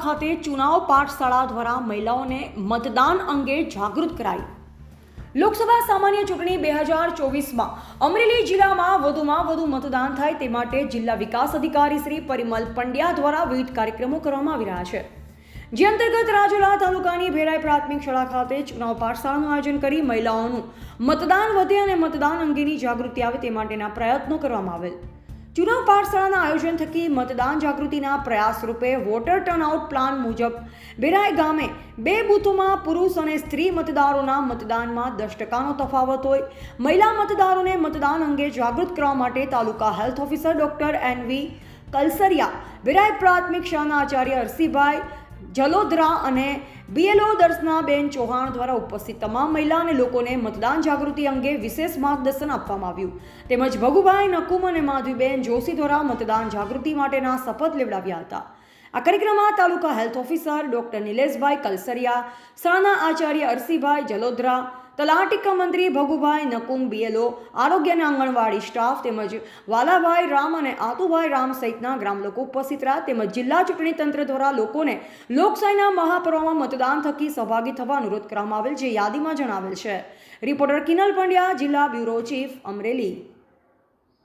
ખાતે ચુનાવ પાઠશાળા દ્વારા મહિલાઓને મતદાન અંગે જાગૃત કરાઈ. લોકસભા સામાન્ય ચૂંટણી બે હજાર ચોવીસમાં અમરેલી જિલ્લામાં વધુમાં વધુ મતદાન થાય તે માટે જિલ્લા વિકાસ અધિકારી શ્રી પરિમલ પંડ્યા દ્વારા વિવિધ કાર્યક્રમો કરવામાં આવી રહ્યા છે. જે અંતર્ગત રાજુલા તાલુકાની ભેરાઈ પ્રાથમિક શાળા ખાતે ચુનાવ પાઠશાળાનું આયોજન કરી મહિલાઓનું મતદાન વધે અને મતદાન અંગેની જાગૃતિ આવે તે માટેના પ્રયત્નો કરવામાં આવેલ. ચુનાવ પાઠશાળાના આયોજન થકી મતદાન જાગૃતિના પ્રયાસ રૂપે વોટર ટર્નઆઉટ પ્લાન મુજબ બેરાય ગામે બે બૂથોમાં પુરુષ અને સ્ત્રી મતદારોના મતદાનમાં દસ ટકાનો તફાવત હોય. મહિલા મતદારોને મતદાન અંગે જાગૃત કરવા માટે taluka health officer doctor N V Kalsariya બિરાય પ્રાથમિક શાળાના આચાર્ય હરસીભાઈ જલોદરા અને બીએલઓ દર્શનાબેન ચૌહાણ દ્વારા ઉપસ્થિત તમામ મહિલા અને લોકોને મતદાન જાગૃતિ અંગે વિશેષ માર્ગદર્શન આપવામાં આવ્યું. તેમજ ભગુભાઈ નકુમ અને માધવીબેન જોશી દ્વારા મતદાન જાગૃતિ માટેના શપથ લેવડાવ્યા હતા. આ કાર્યક્રમમાં taluka health officer doctor Nileshbhai Kalsariya સાના આચાર્ય અરસીભાઈ જલોદરા તલાટીકા મંત્રી ભગુભાઈ નકુમ બીએલઓ આરોગ્યના આંગણવાડી સ્ટાફ તેમજ વાલાભાઈ રામ અને આતુભાઈ રામ સહિતના ગ્રામ લોકો ઉપસ્થિત રહ્યા તેમજ જિલ્લા ચૂંટણી તંત્ર દ્વારા લોકોને લોકશાહીના મહાપર્વમાં મતદાન થકી સહભાગી થવા અનુરોધ કરવામાં આવેલ જે યાદીમાં જણાવેલ છે. રિપોર્ટર કિનલ પંડ્યા, જિલ્લા બ્યુરો ચીફ અમરેલી.